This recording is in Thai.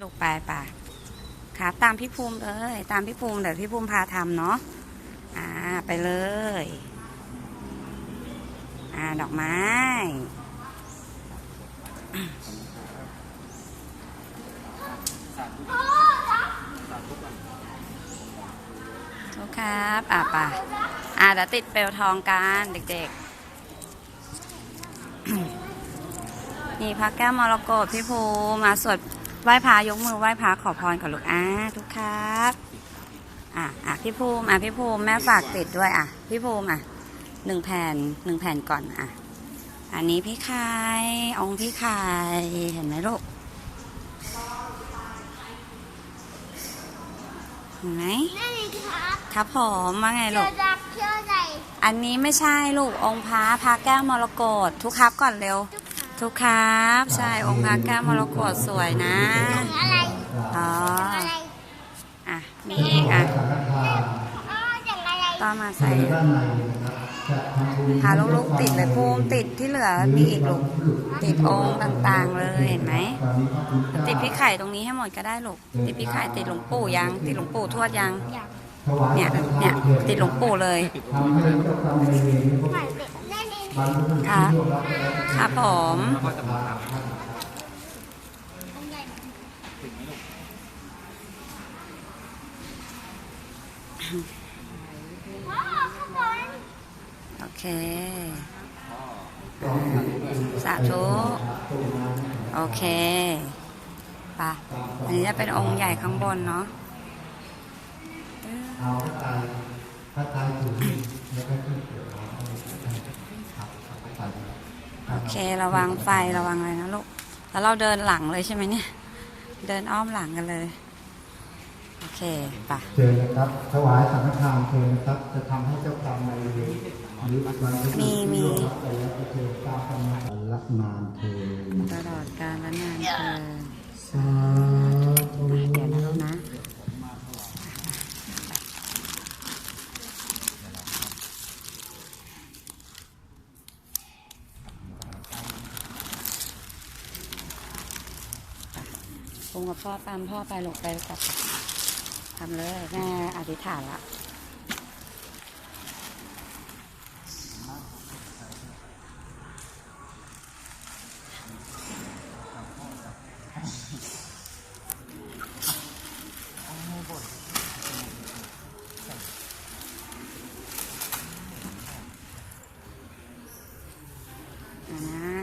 ลูกไปไปครับตามพี่ภูมิเลยตามพี่ภูมิเดี๋ยวพี่ภูมิพาทำเนาะอ่าไปเลย อ่าดอกไม้ทุกครับ อะป่ะอะเดี๋ยวติดเปลวทองกันเด็กๆ นี่พระแก้วมรกตพี่ภูมิมาสวด ไหว้พระยกมือไหว้พระขอพรกับลูกอะทุกครับ อะอะพี่ภูมิอะพี่ภูมิแม่ฝากติดด้วยอะ พี่ภูมิอะหนึ่งแผ่นหนึ่งแผ่นก่อนอะ อันนี้พี่ไข่องค์พี่ไข่เห็นไหมลูกเห็นไหมนั่นเองครับครับผมว่าไงเจลูอกดับเชื่อใจอันนี้ไม่ใช่ลูกองค์พระพระแก้วมรกตทุกครับก่อนเร็ว ทุกครับ ใช่องค์พระแก้วมรกตสวยนะ อะไรอ๋ออะไรอะ มีอีกอะอ๋ออย่างอะต่อมาใส่หาลูกๆติดเลยภูมิติดที่เหลือมีอีกลูกติดองค์ต่างๆเลยเห็นไหมติดพี่ไข่ตรงนี้ให้หมดก็ได้ลูกติดพี่ไข่ติดหลวงปู่ยัง ติดหลวงปู่ทวดยังเนี่ยเนี่ยติดหลวงปู่เลย ครับที่ร่วงรับไปแล้วครับผมโอเคสาธุโอเคปะอันนี้จะเป็นองค์ใหญ่ข้างบนเนาะเอาพระไตรพระไตร เคระวังไฟระวังอะไรนะลูก แล้วเราเดินหลังเลยใช่ไหมเนี่ย เดินอ้อมหลังกันเลย โอเคไปะเชิญนะครับถวายสังฆทานเชิญนะครับ จะทำให้เจ้ากรรมนายเวรหรือบรรพบุรุษที่ร่วงรับไปแล้วก็เชิญตามกำลังละนานเทินตลอดกาลและนานเทิน ปงกับพ่อตามพ่อไปหลกไปกับทำเลยแม่อธิษฐานละอ่า